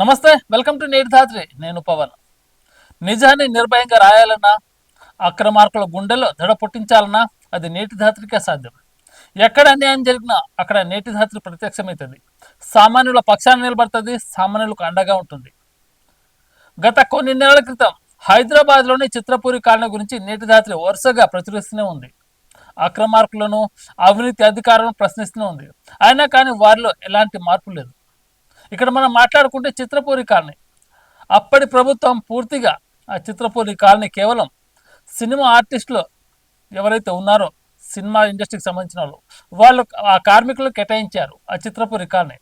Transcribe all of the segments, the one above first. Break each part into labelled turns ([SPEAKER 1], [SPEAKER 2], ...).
[SPEAKER 1] నమస్తే welcome to నేటి ధాత్రి. నేను పవన్. నిజాన్ని నిర్భయంగా రాయాలన్నా అక్రమార్కుల గుండెల్లో దడ పుట్టించాలన్నా అది నేటి ధాత్రికే సాధ్యం. ఎక్కడ అన్యాయం జరిగినా అక్కడ నేటి ధాత్రి ప్రత్యక్షమవుతుంది. సామాన్యుల పక్షాన్ని నిలబడుతుంది సామాన్యులకు అండగా ఉంటుంది. గత కొన్ని నెలల క్రితం హైదరాబాద్లోని చిత్రపూరి కాలనీ గురించి నేటి ధాత్రి వరుసగా ప్రచురిస్తూనే ఉంది. అక్రమార్కులను అవినీతి అధికారులను ప్రశ్నిస్తూనే ఉంది. అయినా కానీ వారిలో ఎలాంటి మార్పు లేదు. ఇక్కడ మనం మాట్లాడుకుంటే చిత్రపూరి కాలనీ. అప్పటి ప్రభుత్వం పూర్తిగా ఆ చిత్రపూరి కాలనీ కేవలం సినిమా ఆర్టిస్టులు ఎవరైతే ఉన్నారో సినిమా ఇండస్ట్రీకి సంబంధించిన వాళ్ళు వాళ్ళు ఆ కార్మికులు కేటాయించారు ఆ చిత్రపూరి కాలనీ.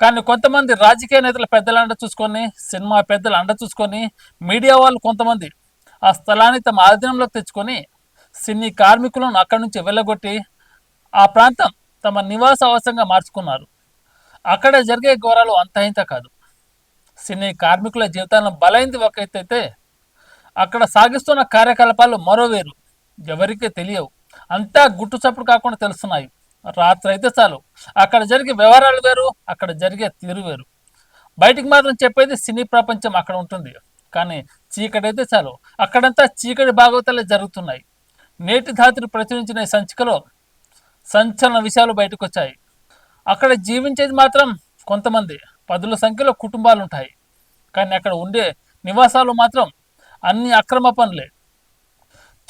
[SPEAKER 1] కానీ కొంతమంది రాజకీయ నేతల పెద్దల అండ చూసుకొని సినిమా పెద్దల అండ చూసుకొని మీడియా వాళ్ళు కొంతమంది ఆ స్థలాన్ని తమ ఆధీనంలోకి తెచ్చుకొని సినీ కార్మికులను అక్కడి నుంచి వెళ్ళగొట్టి ఆ ప్రాంతం తమ నివాస అవసరంగా మార్చుకున్నారు. అక్కడ జరిగే ఘోరాలు అంత ఇంత కాదు. సినీ కార్మికుల జీవితాలను బలైంది ఒక ఎత్తైతే అక్కడ సాగిస్తున్న కార్యకలాపాలు మరో వేరు. ఎవరికీ తెలియవు. అంతా గుట్టు చప్పుడు కాకుండా తెలుస్తున్నాయి. రాత్రి అయితే చాలు. అక్కడ జరిగే వ్యవహారాలు వేరు అక్కడ జరిగే తీరు వేరు. బయటికి మాత్రం చెప్పేది సినీ ప్రపంచం అక్కడ ఉంటుంది. కానీ చీకటి అయితే చాలు. అక్కడంతా చీకటి భాగవతాలే జరుగుతున్నాయి. నేటి ధాత్రి ప్రచురించిన ఈ సంచికలో సంచలన విషయాలు బయటకు వచ్చాయి అక్కడ జీవించేది మాత్రం కొంతమంది. పదుల సంఖ్యలో కుటుంబాలు ఉంటాయి కానీ అక్కడ ఉండే నివాసాలు మాత్రం అన్ని అక్రమ పనులే.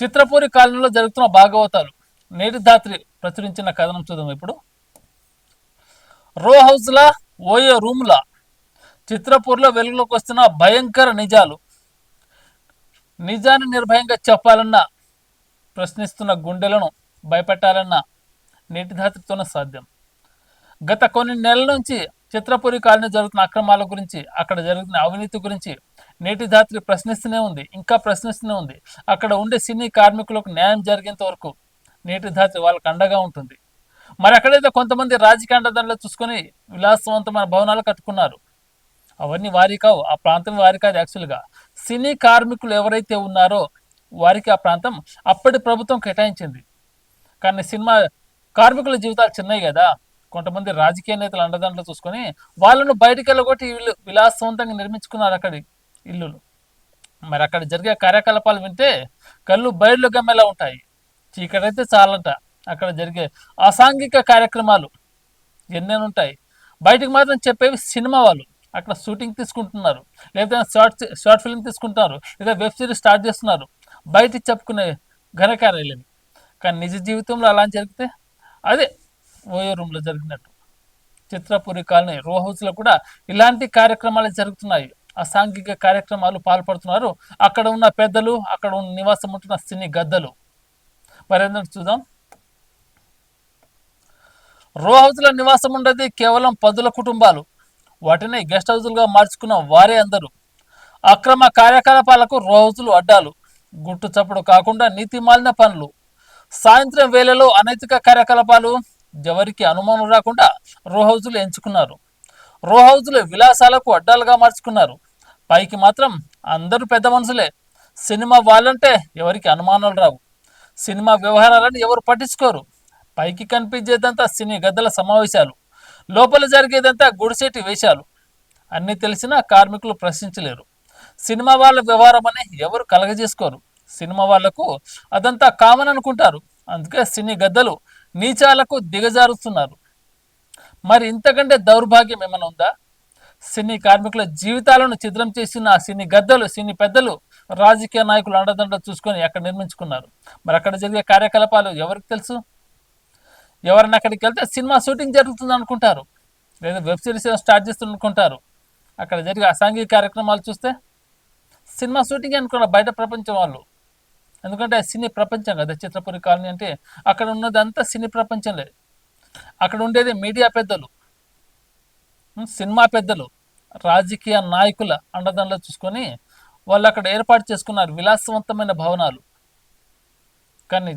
[SPEAKER 1] చిత్రపూరి కాలనీలో జరుగుతున్న భాగవతాలు. నేటి ధాత్రి ప్రచురించిన కథనం చూద్దాం ఇప్పుడు. రో హౌస్లా ఓయో రూమ్లా. చిత్రపూర్లో వెలుగులోకి వస్తున్న భయంకర నిజాలు. నిజాన్ని నిర్భయంగా చెప్పాలన్నా ప్రశ్నిస్తున్న గుండెలను భయపెట్టాలన్నా నేటి ధాత్రితోనే సాధ్యం. గత కొన్ని నెలల నుంచి చిత్రపురి కాలనీ జరుగుతున్న అక్రమాల గురించి అక్కడ జరుగుతున్న అవినీతి గురించి నేటి ధాత్రి ప్రశ్నిస్తూనే ఉంది ఇంకా ప్రశ్నిస్తూనే ఉంది. అక్కడ ఉండే సినీ కార్మికులకు న్యాయం జరిగేంత వరకు నేటి ధాత్రి వాళ్ళకి అండగా ఉంటుంది. మరి అక్కడైతే కొంతమంది రాజకీయ అండదండలు చూసుకొని విలాసవంతమైన భవనాలు కట్టుకున్నారు. అవన్నీ వారి కావు ఆ ప్రాంతం వారి కాదు యాక్చువల్గా. సినీ కార్మికులు ఎవరైతే ఉన్నారో వారికి ఆ ప్రాంతం అప్పటి ప్రభుత్వం కేటాయించింది. కానీ సినిమా కార్మికుల జీవితాలు చిన్నవి కదా. కొంతమంది రాజకీయ నేతలు అండదండలు చూసుకొని వాళ్ళను బయటికి వెళ్ళగొట్టి ఇల్లు విలాసవంతంగా నిర్మించుకున్నారు అక్కడి ఇల్లులు. మరి అక్కడ జరిగే కార్యకలాపాలు వింటే కళ్ళు బయళ్ళు గమ్మెలా ఉంటాయి. చీకటైతే చాలంట. అక్కడ జరిగే అసాంఘిక కార్యక్రమాలు ఎన్నెన్ని ఉంటాయి. బయటికి మాత్రం చెప్పేవి సినిమా వాళ్ళు. అక్కడ షూటింగ్ తీసుకుంటున్నారు. లేకపోతే షార్ట్ షార్ట్ ఫిల్మ్ తీసుకుంటున్నారు. లేదా వెబ్ సిరీస్ స్టార్ట్ చేస్తున్నారు. బయటికి చెప్పుకునే ఘనకార్యాలని కానీ నిజ జీవితంలో అలా జరిగితే అదే ఓయో రూమ్లో జరిగినట్టు. చిత్రపురి కాలనీ రో హౌస్లో కూడా ఇలాంటి కార్యక్రమాలు జరుగుతున్నాయి. అసాంఘిక కార్యక్రమాలు పాల్పడుతున్నారు. అక్కడ ఉన్న పెద్దలు అక్కడ ఉన్న నివాసం ఉంటున్న సినీ గద్దలు. మరి చూద్దాం. రో హౌస్లో నివాసం ఉండేది కేవలం పదుల కుటుంబాలు. వాటిని గెస్ట్ హౌజులుగా మార్చుకున్న వారే అందరూ. అక్రమ కార్యకలాపాలకు రో హౌజులు అడ్డాలు. గుట్టు చప్పుడు కాకుండా నీతి మాలిన పనులు. సాయంత్రం వేళలో అనైతిక కార్యకలాపాలు ఎవరికి అనుమానం రాకుండా రో హౌజులు ఎంచుకున్నారు. రో హౌజులు విలాసాలకు అడ్డాలుగా మార్చుకున్నారు. పైకి మాత్రం అందరూ పెద్ద మనుషులే. సినిమా వాళ్ళంటే ఎవరికి అనుమానాలు రావు. సినిమా వ్యవహారాలను ఎవరు పట్టించుకోరు. పైకి కనిపించేదంతా సినీ గద్దల సమావేశాలు. లోపల జరిగేదంతా గుడిసెటి వేషాలు. అన్నీ తెలిసినా కార్మికులు ప్రశ్నించలేరు. సినిమా వాళ్ళ వ్యవహారం అని ఎవరు కలగజేసుకోరు. సినిమా వాళ్ళకు అదంతా కామన్ అనుకుంటారు. అందుకే సినీ గద్దలు నీచాలకు దిగజారుస్తున్నారు. మరి ఇంతకంటే దౌర్భాగ్యం ఏమైనా ఉందా? సినీ కార్మికుల జీవితాలను ఛిద్రం చేసిన సినీ గద్దలు సినీ పెద్దలు రాజకీయ నాయకులు అండదండ చూసుకొని అక్కడ నిర్మించుకున్నారు? మరి అక్కడ జరిగే కార్యకలాపాలు ఎవరికి తెలుసు? ఎవరైనా అక్కడికి వెళ్తే సినిమా షూటింగ్ జరుగుతుంది అనుకుంటారు. లేదా వెబ్ సిరీస్ స్టార్ట్ చేస్తుంది అనుకుంటారు. అక్కడ జరిగే అసాంఘిక కార్యక్రమాలు చూస్తే సినిమా షూటింగ్ అనుకున్న బయట ప్రపంచం వాళ్ళు ఎందుకంటే సినీ ప్రపంచం కదా చిత్రపురి కాలనీ అంటే అక్కడ ఉన్నదంతా సినీ ప్రపంచంలే. అక్కడ ఉండేది మీడియా పెద్దలు. సినిమా పెద్దలు రాజకీయ నాయకుల అండదండలు చూసుకొని వాళ్ళు అక్కడ ఏర్పాటు చేసుకున్నారు విలాసవంతమైన భవనాలు. కానీ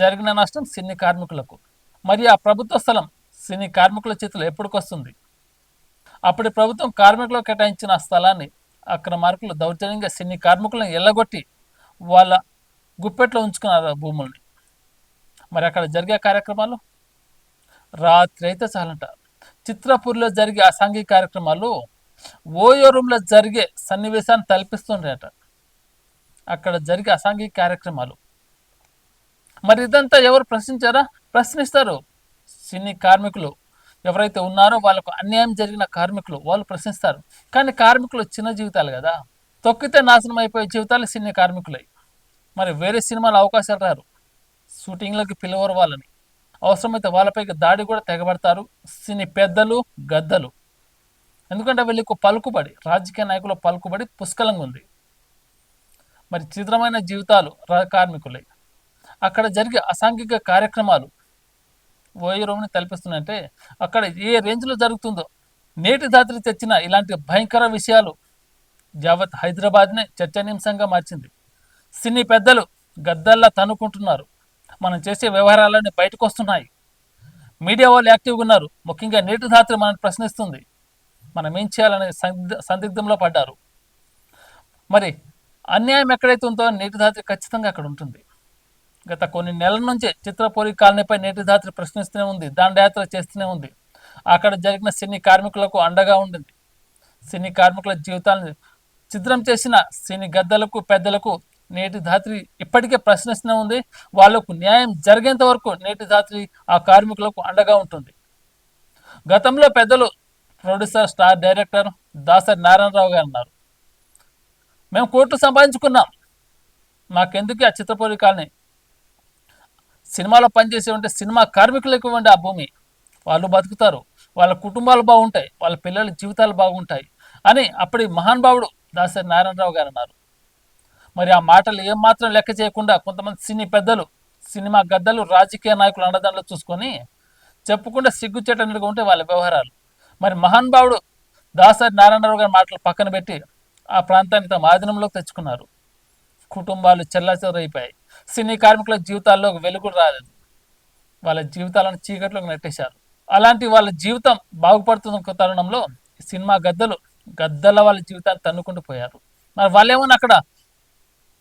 [SPEAKER 1] జరిగిన నష్టం సినీ కార్మికులకు. మరి ఆ ప్రభుత్వ స్థలం సినీ కార్మికుల చేతిలో ఎప్పటికొస్తుంది అప్పటి ప్రభుత్వం కార్మికులకు కేటాయించిన స్థలాన్ని స్థలాన్ని అక్రమార్కులు దౌర్జన్యంగా సినీ కార్మికులను ఎల్లగొట్టి వాళ్ళ గుప్పెట్లో ఉంచుకున్నారు ఆ భూముల్ని. మరి అక్కడ జరిగే కార్యక్రమాలు? రాత్రి అయితే చాలంట. చిత్రపూర్లో జరిగే అసాంఘిక కార్యక్రమాలు ఓయో రూమ్లో జరిగే సన్నివేశాన్ని తలపిస్తుండేట అక్కడ జరిగే అసాంఘిక కార్యక్రమాలు. మరి ఇదంతా ఎవరు ప్రశ్నించారా? ప్రశ్నిస్తారు. సినీ కార్మికులు. ఎవరైతే ఉన్నారో వాళ్ళకు అన్యాయం జరిగిన కార్మికులు వాళ్ళు ప్రశ్నిస్తారు. కానీ కార్మికులు చిన్న జీవితాలు కదా. తొక్కితే నాశనం అయిపోయే జీవితాలు సినీ కార్మికులై. మరి వేరే సినిమాలు అవకాశాలు రారు. షూటింగ్లోకి పిలవరు వాళ్ళని. అవసరమైతే వాళ్ళపైకి దాడి కూడా తెగబడతారు. సినీ పెద్దలు గద్దలు. ఎందుకంటే వీళ్ళకు పలుకుబడి రాజకీయ నాయకుల పలుకుబడి పుష్కలంగా ఉంది. మరి చిత్రమైన జీవితాలు కార్మికులే. అక్కడ జరిగే అసాంఘిక కార్యక్రమాలు ఓయూరోని తలపిస్తున్నాయంటే అక్కడ ఏ రేంజ్లో జరుగుతుందో నేటి దాత్రి తెచ్చిన ఇలాంటి భయంకర విషయాలు యావత్ హైదరాబాద్నే చర్చనీయాంశంగా మార్చింది. సినీ పెద్దలు గద్దల్లా తనుకుంటున్నారు మనం చేసే వ్యవహారాలన్నీ బయటకు వస్తున్నాయి మీడియా వాళ్ళు యాక్టివ్గా ఉన్నారు. ముఖ్యంగా నేటి ధాత్రి మనల్ని ప్రశ్నిస్తుంది. మనం ఏం చేయాలనే సందిగ్ధంలో పడ్డారు. మరి అన్యాయం ఎక్కడైతే ఉందో నేటి ధాత్రి ఖచ్చితంగా అక్కడ ఉంటుంది. గత కొన్ని నెలల నుంచే చిత్రపూరి కాలనీపై నేటి ధాత్రి ప్రశ్నిస్తూనే ఉంది. దండయాత్ర చేస్తూనే ఉంది. అక్కడ జరిగిన సినీ కార్మికులకు అండగా ఉండింది. సినీ కార్మికుల జీవితాలను చిత్రం చేసిన సినీ గద్దలకు పెద్దలకు నేటి ధాత్రి ఇప్పటికే ప్రశ్నిస్తూనే ఉంది. వాళ్ళకు న్యాయం జరిగేంత వరకు నేటి ధాత్రి ఆ కార్మికులకు అండగా ఉంటుంది. గతంలో పెద్దలు producer star director Dasari Narayana Rao garu అన్నారు. మేము కోర్టు సంపాదించుకున్నాం. మాకెందుకు ఆ చిత్రపూరి కాలనీ సినిమాలో పనిచేసే ఉంటే సినిమా కార్మికులకు ఇవ్వండి ఆ భూమి. వాళ్ళు బతుకుతారు. వాళ్ళ కుటుంబాలు బాగుంటాయి. వాళ్ళ పిల్లల జీవితాలు బాగుంటాయి. అని అప్పటి మహానుభావుడు దాసరి నారాయణరావు గారు అన్నారు. మరి ఆ మాటలు ఏమాత్రం లెక్క చేయకుండా కొంతమంది సినీ పెద్దలు సినిమా గద్దలు రాజకీయ నాయకులు అండదండలు చూసుకొని చెప్పకుండా సిగ్గుచేటట్టుగా ఉంటే వాళ్ళ వ్యవహారాలు. మరి మహానుభావుడు దాసరి నారాయణరావు గారి మాటలు పక్కన పెట్టి ఆ ప్రాంతాన్ని తమ ఆధీనంలోకి తెచ్చుకున్నారు. కుటుంబాలు చెల్లాచెదరైపోయాయి. సినీ కార్మికుల జీవితాల్లో వెలుగులు రాలేదు. వాళ్ళ జీవితాలను చీకట్లోకి నెట్టేశారు. అలాంటి వాళ్ళ జీవితం బాగుపడుతున్న తరుణంలో సినిమా గద్దలు గద్దల వాళ్ళ జీవితాన్ని తన్నుకుంటూ పోయారు. మరి వాళ్ళేమన్నా అక్కడ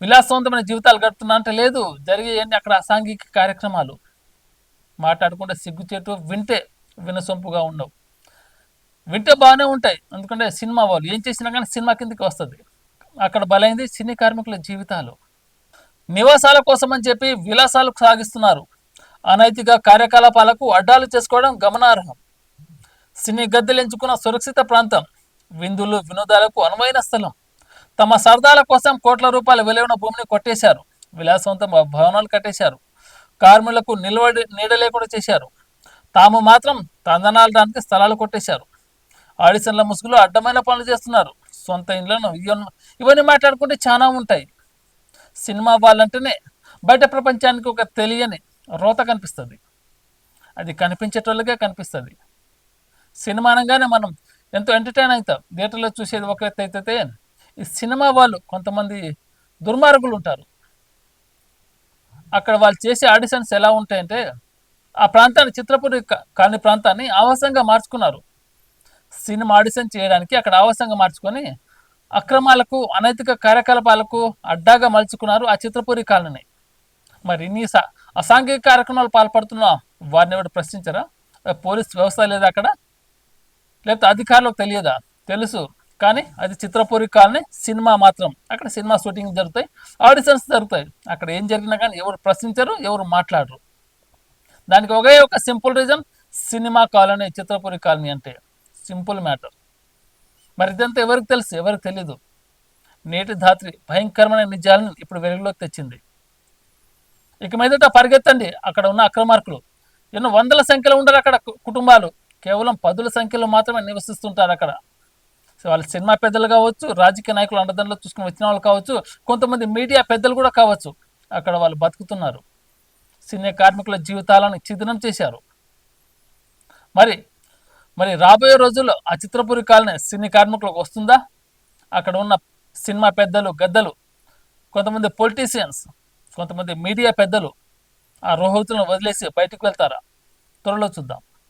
[SPEAKER 1] విలాసవంతమైన జీవితాలు గడుపుతున్నా అంటే లేదు. జరిగేవన్నీ అక్కడ అసాంఘిక కార్యక్రమాలు. మాట్లాడుకుంటే సిగ్గుచేటు వింటే వినసొంపుగా ఉండవు. వింటే బాగానే ఉంటాయి. ఎందుకంటే సినిమా వాళ్ళు ఏం చేసినా కానీ సినిమా కిందకి వస్తుంది. అక్కడ బలైంది సినీ కార్మికుల జీవితాలు. నివాసాల కోసం అని చెప్పి విలాసాలు సాగిస్తున్నారు. అనైతిక కార్యకలాపాలకు అడ్డాలు చేసుకోవడం గమనార్హం. సినీ గద్దెలు ఎంచుకున్న సురక్షిత ప్రాంతం. విందులు వినోదాలకు అనువైన స్థలం. తమ సరదాల కోసం కోట్ల రూపాయల విలువైన భూమిని కొట్టేశారు. విలాసవంత భవనాలు కట్టేశారు. కార్మికులకు నిలబడి నీడ లేకుండా చేశారు. తాము మాత్రం తందనాలడానికి స్థలాలు కొట్టేశారు. ఆడిషన్ల ముసుగులో అడ్డమైన పనులు చేస్తున్నారు. సొంత ఇండ్లను ఇవన్నీ- ఇవన్నీ మాట్లాడుకుంటే చాలా ఉంటాయి. సినిమా వాళ్ళంటేనే బయట ప్రపంచానికి ఒక తెలియని రోత కనిపిస్తుంది. అది కనిపించేటోళ్ళకే కనిపిస్తుంది. సినిమా అనగానే మనం ఎంతో ఎంటర్టైన్ అవుతాం. థియేటర్లో చూసేది ఒక ఎత్తు అయితే ఈ సినిమా వాళ్ళు కొంతమంది దుర్మార్గులు ఉంటారు. అక్కడ వాళ్ళు చేసే ఆడిషన్స్ ఎలా ఉంటాయంటే ఆ ప్రాంతాన్ని చిత్రపురి కాని ప్రాంతాన్ని ఆవాసంగా మార్చుకున్నారు. సినిమా ఆడిషన్ చేయడానికి అక్కడ ఆవాసంగా మార్చుకొని అక్రమాలకు అనైతిక కార్యకలాపాలకు అడ్డాగా మలుచుకున్నారు ఆ చిత్రపురి కాలనీ. మరి ఇన్ని సా అసాంఘిక కార్యక్రమాలు పాల్పడుతున్న వారిని ఎవరు ప్రశ్నించరా? పోలీస్ వ్యవస్థ లేదా అక్కడ? లేకపోతే అధికారులకు తెలియదా? తెలుసు. కానీ అది చిత్రపూరి కాలనీ సినిమా మాత్రం. అక్కడ సినిమా షూటింగ్ జరుగుతాయి ఆడిషన్స్ జరుగుతాయి. అక్కడ ఏం జరిగినా కానీ ఎవరు ప్రశ్నించరు ఎవరు మాట్లాడరు. దానికి ఒకే ఒక simple reason cinema colony Chitrapuri colony అంటే సింపుల్ మ్యాటర్. మరి ఇదంతా ఎవరికి తెలుసు? ఎవరికి తెలీదు. నేటి ధాత్రి భయంకరమైన నిజాలను ఇప్పుడు వెలుగులోకి తెచ్చింది. ఇక మీదట పరిగెత్తండి. అక్కడ ఉన్న అక్రమార్కులు. ఎన్నో వందల సంఖ్యలో ఉండరు అక్కడ కు- కుటుంబాలు. కేవలం పదుల సంఖ్యలో మాత్రమే నివసిస్తుంటారు అక్కడ. సో వాళ్ళ సినిమా పెద్దలు కావచ్చు రాజకీయ నాయకులు అండదండలో చూసుకుని వచ్చిన వాళ్ళు కావచ్చు కొంతమంది మీడియా పెద్దలు కూడా కావచ్చు. అక్కడ వాళ్ళు బతుకుతున్నారు. సినీ కార్మికుల జీవితాలను చిదనం చేశారు. మరి మరి రాబోయే రోజుల్లో ఆ చిత్రపురి కాలనీ సినీ కార్మికులకు వస్తుందా? అక్కడ ఉన్న సినిమా పెద్దలు గద్దలు కొంతమంది పొలిటీషియన్స్ కొంతమంది మీడియా పెద్దలు ఆ రోహితులను వదిలేసి బయటకు వెళ్తారా? త్వరలో చూద్దాం.